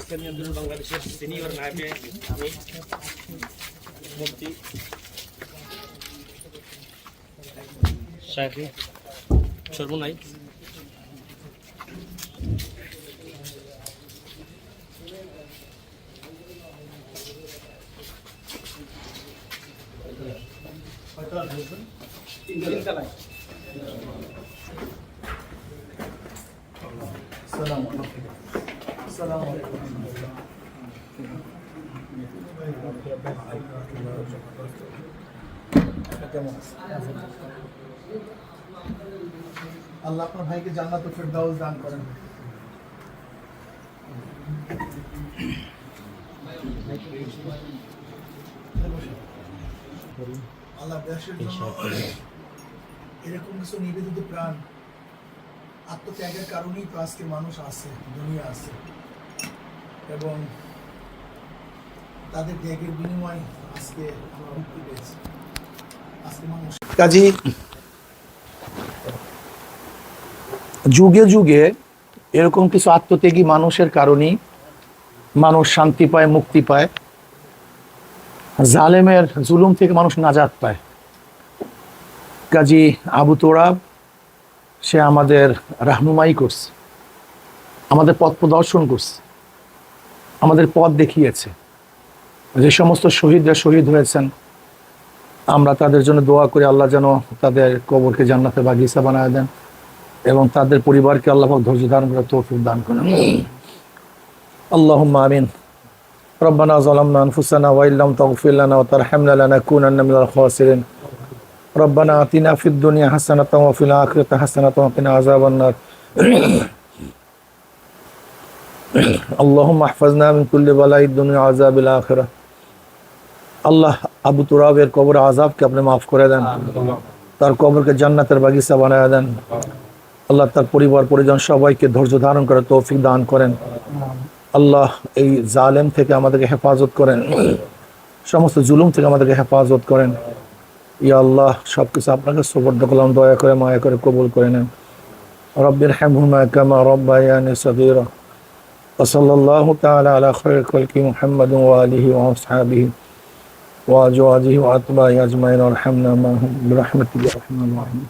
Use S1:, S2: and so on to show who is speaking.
S1: ইসলামী আন্দোলন বাংলাদেশের সিনিয়র নায়কে আমি মুফতি শাহী সর্বনাই
S2: সালাম সালাম কেমন আল্লাহ আপনার ভাইকে জান্নাত ফেরদাউস দান করেন। আল্লাহ জন্য এরকম কিছু নিবেদিত প্রাণ, আত্মত্যাগের কারণেই তো আজকে মানুষ আছে, দুনিয়া আছে। এবং তাদের ত্যাগের বিনিময়ে আজকে আজকে মানুষ কাজী যুগে যুগে এরকম কিছু আত্মত্যাগী মানুষের কারণেই মানুষ শান্তি পায়, মুক্তি পায়। জালেমের জুলুম থেকে মানুষ নাজাত পায়। কাজী আবু তোরাব, সে আমাদের রাহনুমাই করছে। আমাদের পথ প্রদর্শন করছে। আমাদের পথ দেখিয়েছে। যে সমস্ত শহীদরা শহীদ হয়েছেন, আমরা তাদের জন্য দোয়া করি, আল্লাহ যেন তাদের কবরকে জান্নাতে বাগিচা বানায় দেন। এবং তাদের পরিবারকে আল্লাহ পাক ধৈর্য ধারণ করে তৌফিক দান করেন اللهم آمين ربنا ظلمنا أنفسنا وإن لم تغفر لنا وترحمنا لنكونن من الخاسرين ربنا آتنا في الدنيا حسنة وفي الآخرة حسنة وقنا عذاب النار اللهم احفظنا من كل بلاء الدنيا وعذاب الآخرة আল্লাহ আবু তুরাবের কবর আজাবকে আপনি মাফ করে দেন তার কবরকে জান্নাতের বাগিচা বানায় দেন আল্লাহ তার পরিবার পরিজন সবাইকে ধৈর্য ধারণ করে তৌফিক দান করেন আল্লাহ এই জালেম থেকে আমাদেরকে হেফাজত করেন সমস্ত জুলুম থেকে আমাদেরকে হেফাজত করেন ইয়া আল্লাহ সব কিছু আপনাকে সুবর্দ করলাম দয়া করে মায়া করে কবুল করে নেন রব্বির হ্যামহুমা কামা রব্বায়ানি সগীরা وصلى الله تعالى على خير خلق محمد وآله وأصحابه وأزواجه وأتباعه أجمعين وارحمنا معهم برحمتك يا أرحم الراحمين